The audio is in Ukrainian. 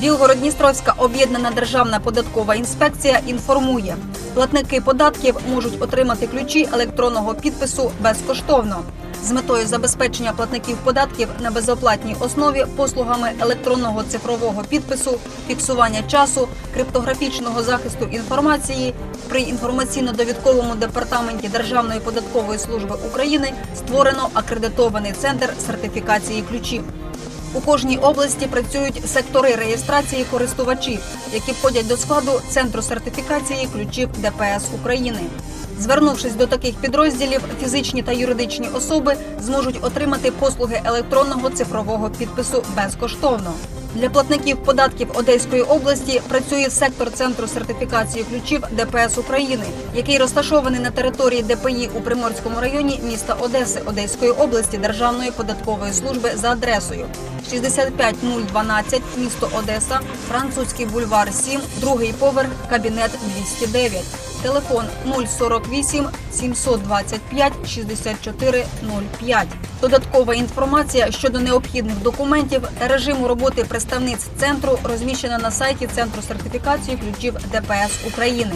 Білгород-Дністровська об'єднана державна податкова інспекція інформує, платники податків можуть отримати ключі електронного підпису безкоштовно. З метою забезпечення платників податків на безоплатній основі послугами електронного цифрового підпису, фіксування часу, криптографічного захисту інформації при інформаційно-довідковому департаменті Державної податкової служби України створено акредитований центр сертифікації ключів. У кожній області працюють сектори реєстрації користувачів, які входять до складу центру сертифікації ключів ДПС України. Звернувшись до таких підрозділів, фізичні та юридичні особи зможуть отримати послуги електронного цифрового підпису безкоштовно. Для платників податків Одеської області працює сектор центру сертифікації ключів ДПС України, який розташований на території ДПІ у Приморському районі міста Одеси Одеської області Державної податкової служби за адресою 65012, місто Одеса, французький бульвар 7, другий поверх, кабінет 209. Телефон 048 725 64 05. Додаткова інформація щодо необхідних документів та режиму роботи представниць центру розміщена на сайті Центру сертифікації ключів ДПС України.